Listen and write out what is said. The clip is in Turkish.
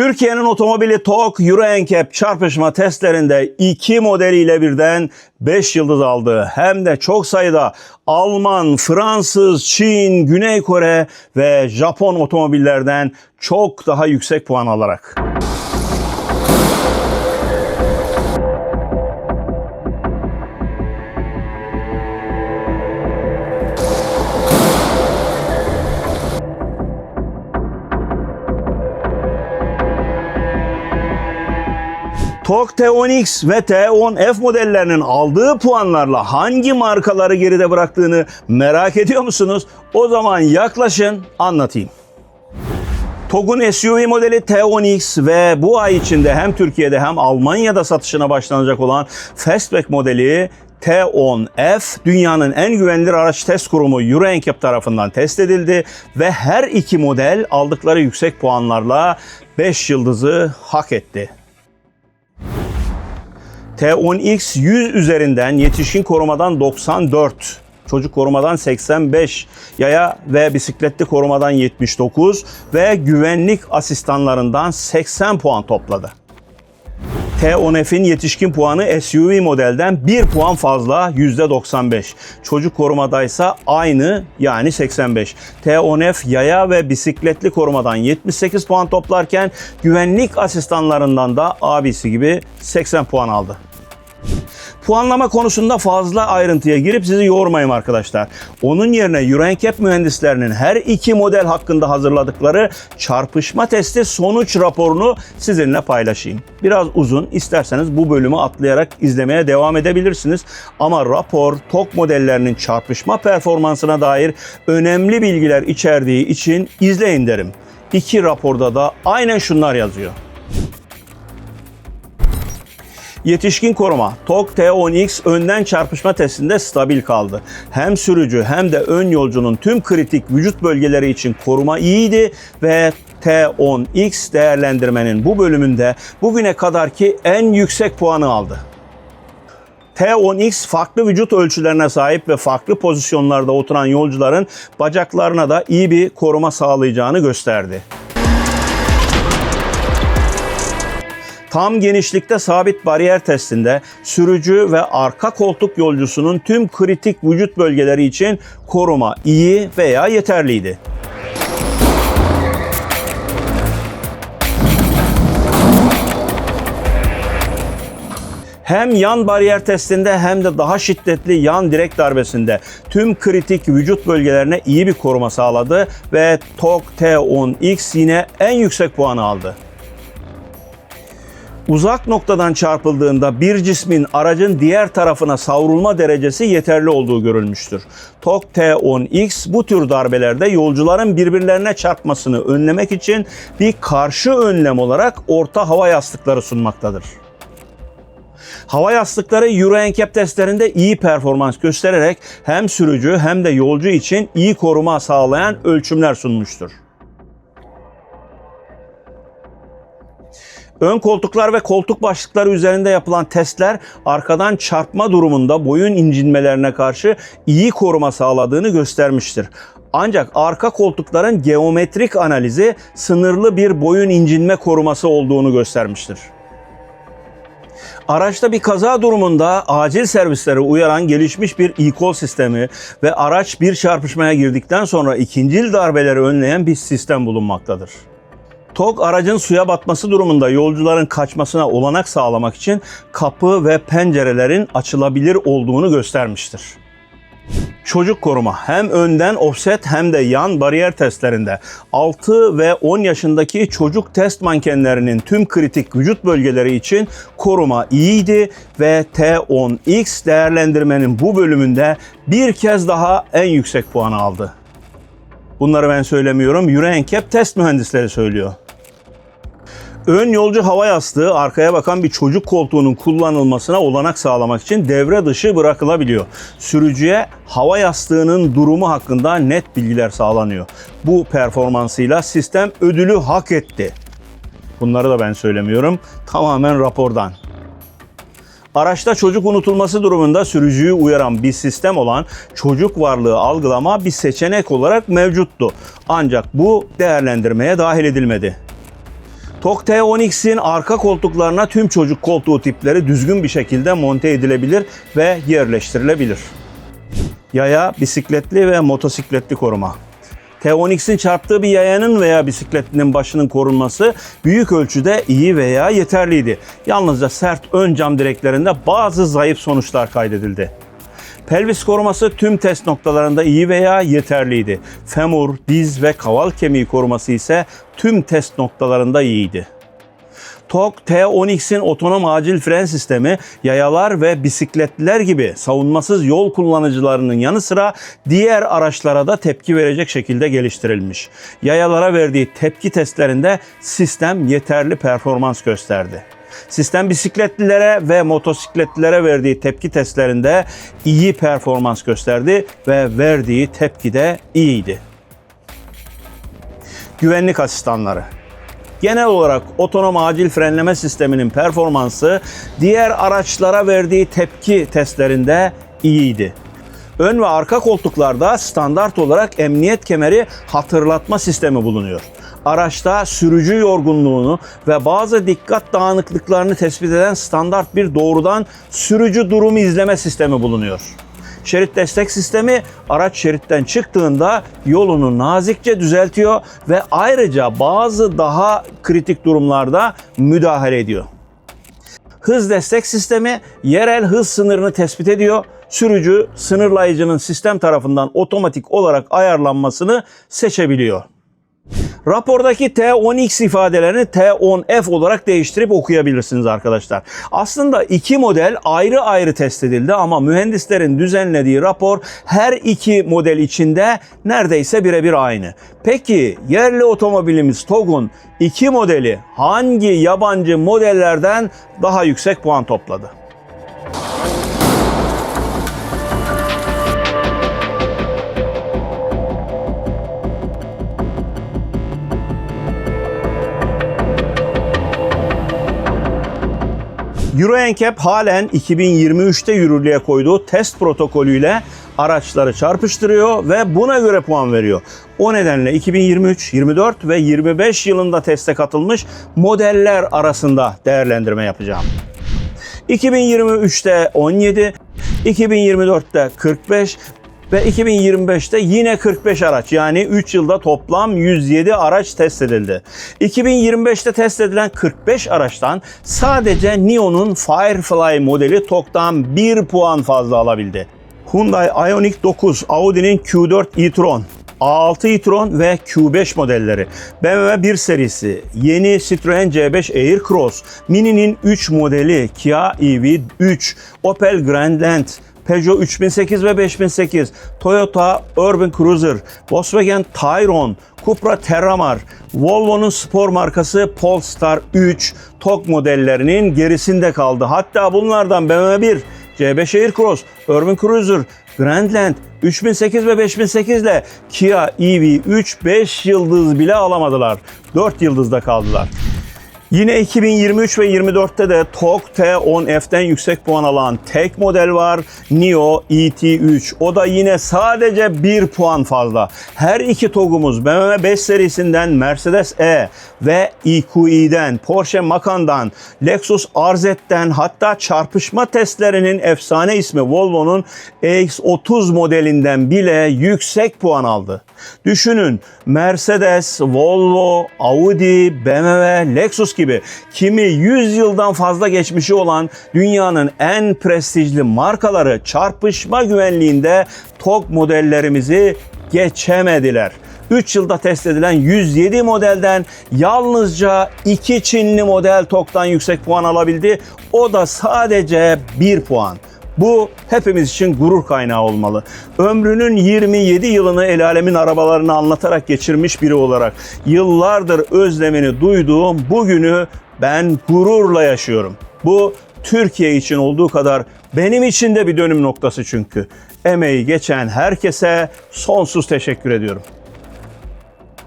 Türkiye'nin otomobili TOG Euro NCAP çarpışma testlerinde iki modeliyle birden 5 yıldız aldı. Hem de çok sayıda Alman, Fransız, Çin, Güney Kore ve Japon otomobillerden çok daha yüksek puan alarak. TOG T10X ve T10F modellerinin aldığı puanlarla hangi markaları geride bıraktığını merak ediyor musunuz? O zaman yaklaşın anlatayım. TOG'un SUV modeli T10X ve bu ay içinde hem Türkiye'de hem Almanya'da satışına başlanacak olan Fastback modeli T10F dünyanın en güvenilir araç test kurumu Euro NCAP tarafından test edildi ve her iki model aldıkları yüksek puanlarla 5 yıldızı hak etti. T10X 100 üzerinden yetişkin korumadan 94, çocuk korumadan 85, yaya ve bisikletli korumadan 79 ve güvenlik asistanlarından 80 puan topladı. T10F'in yetişkin puanı SUV modelden 1 puan fazla %95. Çocuk korumadaysa aynı yani 85. T10F yaya ve bisikletli korumadan 78 puan toplarken güvenlik asistanlarından da abisi gibi 80 puan aldı. Puanlama konusunda fazla ayrıntıya girip sizi yormayayım arkadaşlar. Onun yerine Euro NCAP mühendislerinin her iki model hakkında hazırladıkları çarpışma testi sonuç raporunu sizinle paylaşayım. Biraz uzun, isterseniz bu bölümü atlayarak izlemeye devam edebilirsiniz. Ama rapor TOG modellerinin çarpışma performansına dair önemli bilgiler içerdiği için izleyin derim. İki raporda da aynen şunlar yazıyor. Yetişkin koruma TOG T10X önden çarpışma testinde stabil kaldı. Hem sürücü hem de ön yolcunun tüm kritik vücut bölgeleri için koruma iyiydi ve T10X değerlendirmenin bu bölümünde bugüne kadarki en yüksek puanı aldı. T10X farklı vücut ölçülerine sahip ve farklı pozisyonlarda oturan yolcuların bacaklarına da iyi bir koruma sağlayacağını gösterdi. Tam genişlikte sabit bariyer testinde sürücü ve arka koltuk yolcusunun tüm kritik vücut bölgeleri için koruma iyi veya yeterliydi. Hem yan bariyer testinde hem de daha şiddetli yan direk darbesinde tüm kritik vücut bölgelerine iyi bir koruma sağladı ve TOG T10X yine en yüksek puanı aldı. Uzak noktadan çarpıldığında bir cismin aracın diğer tarafına savrulma derecesi yeterli olduğu görülmüştür. TOG T10X bu tür darbelerde yolcuların birbirlerine çarpmasını önlemek için bir karşı önlem olarak orta hava yastıkları sunmaktadır. Hava yastıkları Euro NCAP testlerinde iyi performans göstererek hem sürücü hem de yolcu için iyi koruma sağlayan ölçümler sunmuştur. Ön koltuklar ve koltuk başlıkları üzerinde yapılan testler arkadan çarpma durumunda boyun incinmelerine karşı iyi koruma sağladığını göstermiştir. Ancak arka koltukların geometrik analizi sınırlı bir boyun incinme koruması olduğunu göstermiştir. Araçta bir kaza durumunda acil servislere uyaran gelişmiş bir e-call sistemi ve araç bir çarpışmaya girdikten sonra ikincil darbeleri önleyen bir sistem bulunmaktadır. TOG aracın suya batması durumunda yolcuların kaçmasına olanak sağlamak için kapı ve pencerelerin açılabilir olduğunu göstermiştir. Çocuk koruma hem önden offset hem de yan bariyer testlerinde 6 ve 10 yaşındaki çocuk test mankenlerinin tüm kritik vücut bölgeleri için koruma iyiydi ve T10X değerlendirmenin bu bölümünde bir kez daha en yüksek puanı aldı. Bunları ben söylemiyorum. NCAP test mühendisleri söylüyor. Ön yolcu hava yastığı arkaya bakan bir çocuk koltuğunun kullanılmasına olanak sağlamak için devre dışı bırakılabiliyor. Sürücüye hava yastığının durumu hakkında net bilgiler sağlanıyor. Bu performansıyla sistem ödülü hak etti. Bunları da ben söylemiyorum. Tamamen rapordan. Araçta çocuk unutulması durumunda sürücüyü uyaran bir sistem olan çocuk varlığı algılama bir seçenek olarak mevcuttu. Ancak bu değerlendirmeye dahil edilmedi. TOG T10X'in arka koltuklarına tüm çocuk koltuğu tipleri düzgün bir şekilde monte edilebilir ve yerleştirilebilir. Yaya, bisikletli ve motosikletli koruma. T10X'in çarptığı bir yayanın veya bisikletlinin başının korunması büyük ölçüde iyi veya yeterliydi. Yalnızca sert ön cam direklerinde bazı zayıf sonuçlar kaydedildi. Pelvis koruması tüm test noktalarında iyi veya yeterliydi. Femur, diz ve kaval kemiği koruması ise tüm test noktalarında iyiydi. TOG T10X'in otonom acil fren sistemi yayalar ve bisikletliler gibi savunmasız yol kullanıcılarının yanı sıra diğer araçlara da tepki verecek şekilde geliştirilmiş. Yayalara verdiği tepki testlerinde sistem yeterli performans gösterdi. Sistem bisikletlilere ve motosikletlilere verdiği tepki testlerinde iyi performans gösterdi ve verdiği tepki de iyiydi. Güvenlik asistanları Genel olarak otonom acil frenleme sisteminin performansı diğer araçlara verdiği tepki testlerinde iyiydi. Ön ve arka koltuklarda standart olarak emniyet kemeri hatırlatma sistemi bulunuyor. Araçta sürücü yorgunluğunu ve bazı dikkat dağınıklıklarını tespit eden standart bir doğrudan sürücü durumu izleme sistemi bulunuyor. Şerit destek sistemi araç şeritten çıktığında yolunu nazikçe düzeltiyor ve ayrıca bazı daha kritik durumlarda müdahale ediyor. Hız destek sistemi yerel hız sınırını tespit ediyor. Sürücü sınırlayıcının sistem tarafından otomatik olarak ayarlanmasını seçebiliyor. Rapordaki T10X ifadelerini T10F olarak değiştirip okuyabilirsiniz arkadaşlar. Aslında iki model ayrı ayrı test edildi ama mühendislerin düzenlediği rapor her iki model içinde neredeyse birebir aynı. Peki yerli otomobilimiz TOG'un iki modeli hangi yabancı modellerden daha yüksek puan topladı? Euro NCAP halen 2023'te yürürlüğe koyduğu test protokolüyle araçları çarpıştırıyor ve buna göre puan veriyor. O nedenle 2023, 24 ve 25 yılında teste katılmış modeller arasında değerlendirme yapacağım. 2023'te 17, 2024'te 45 ve 2025'te yine 45 araç yani 3 yılda toplam 107 araç test edildi. 2025'te test edilen 45 araçtan sadece Nio'nun Firefly modeli TOG'dan 1 puan fazla alabildi. Hyundai Ioniq 9, Audi'nin Q4 e-tron, A6 e-tron ve Q5 modelleri, BMW 1 serisi, yeni Citroen C5 Aircross, Mini'nin 3 modeli, Kia EV3, Opel Grandland, Peugeot 3008 ve 5008, Toyota Urban Cruiser, Volkswagen Tayron, Cupra Terramar, Volvo'nun spor markası Polestar 3 TOG modellerinin gerisinde kaldı. Hatta bunlardan BMW 1, C5 Aircross, Urban Cruiser, Grandland 3008 ve 5008 ile Kia EV3 5 yıldız bile alamadılar. 4 yıldızda kaldılar. Yine 2023 ve 24'te de TOG T10F'den yüksek puan alan tek model var. Nio ET3. O da yine sadece 1 puan fazla. Her iki TOG'umuz BMW 5 serisinden Mercedes E ve EQE'den, Porsche Macan'dan, Lexus RZ'den hatta çarpışma testlerinin efsane ismi Volvo'nun EX30 modelinden bile yüksek puan aldı. Düşünün Mercedes, Volvo, Audi, BMW, Lexus gibi kimi 100 yıldan fazla geçmişi olan dünyanın en prestijli markaları çarpışma güvenliğinde TOG modellerimizi geçemediler. 3 yılda test edilen 107 modelden yalnızca 2 Çinli model TOG'dan yüksek puan alabildi. O da sadece 1 puan. Bu hepimiz için gurur kaynağı olmalı. Ömrünün 27 yılını el alemin arabalarını anlatarak geçirmiş biri olarak yıllardır özlemini duyduğum bugünü ben gururla yaşıyorum. Bu Türkiye için olduğu kadar benim için de bir dönüm noktası çünkü. Emeği geçen herkese sonsuz teşekkür ediyorum.